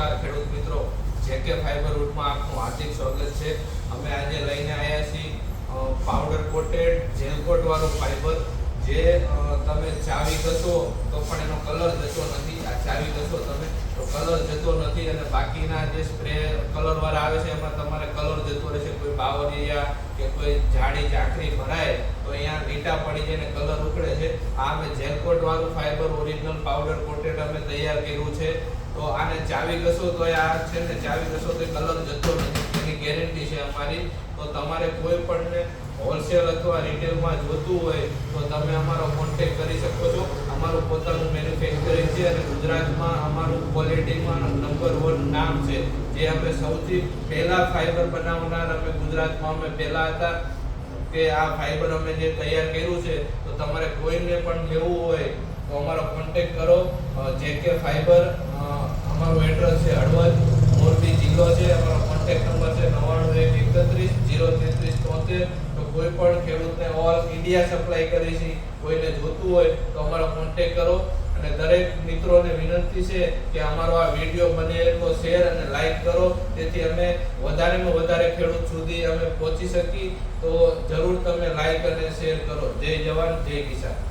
નમસ્કાર ખેડૂત મિત્રો જેકે ફાઈબર રૂટમાં આપનું હાર્દિક સ્વાગત છે. અમે આજે લઈને આવ્યા છીએ પાવડર કોટેડ જેલ કોટ વાળું ફાઈબર જે તમે ચાવી ઘસો તો પણ એનો કલર જતો નથી. આ ચાવી ઘસો તમે તો કલર જતો નથી અને બાકીના જે સ્પ્રે કલર વાળા આવે છે, એમાં તમારે કલર જતો રહેશે. કોઈ બાવરિયા કે કોઈ જાડી ચાકરી ભરાય, તો અહીંયા લીટા પડી જાય ને કલર ઉકળે છે. આ અમે જેલ કોટ વાળું ફાઈબર ઓરિજિનલ પાવડર કોટેડ અમે તૈયાર કર્યું છે. તો આને ચાવી કશો તો આ છે ને, ચાવી કશો તો કલર જતો નથી. એની ગેરંટી છે અમારી. તો તમારે કોઈ પણને હોલસેલ અથવા રિટેલમાં જોતું હોય, તો તમે અમારો કોન્ટેક કરી શકો છો. અમારું પોતાનું મેન્યુફેક્ચરિંગ છે અને ગુજરાતમાં અમારું ક્વોલિટીમાં નંબર વન નામ છે. જે અમે સૌથી પહેલા ફાઈબર બનાવનાર અમે ગુજરાતમાં અમે પહેલા હતા કે આ ફાઈબર અમે જે તૈયાર કર્યું છે, તો તમારે કોઈને પણ લેવું હોય તો અમારો કોન્ટેક કરો. જે કે ફાઈબર એડ્રેસ છે હળવદ, મોરબી જિલ્લો છે, અમારો કોન્ટેક્ટ નંબર છે નવ્વાણું એક એકત્રીસ, જીરો તેત્રીસ તોતેર તો કોઈ પણ ખેડૂતને ઓલ ઇન્ડિયા સપ્લાય કરી છે, કોઈને જોતું હોય તો અમારો કોન્ટેક્ટ કરો. અને દરેક મિત્રોને વિનંતી છે કે અમારો આ વીડિયો બને એટલો શેર અને લાઈક કરો. તેથી અમે વધારેમાં વધારે ખેડૂત સુધી અમે પહોંચી શકીએ. તો જરૂર તમે લાઈક અને શેર કરો. જય જવાન, જય કિસાન.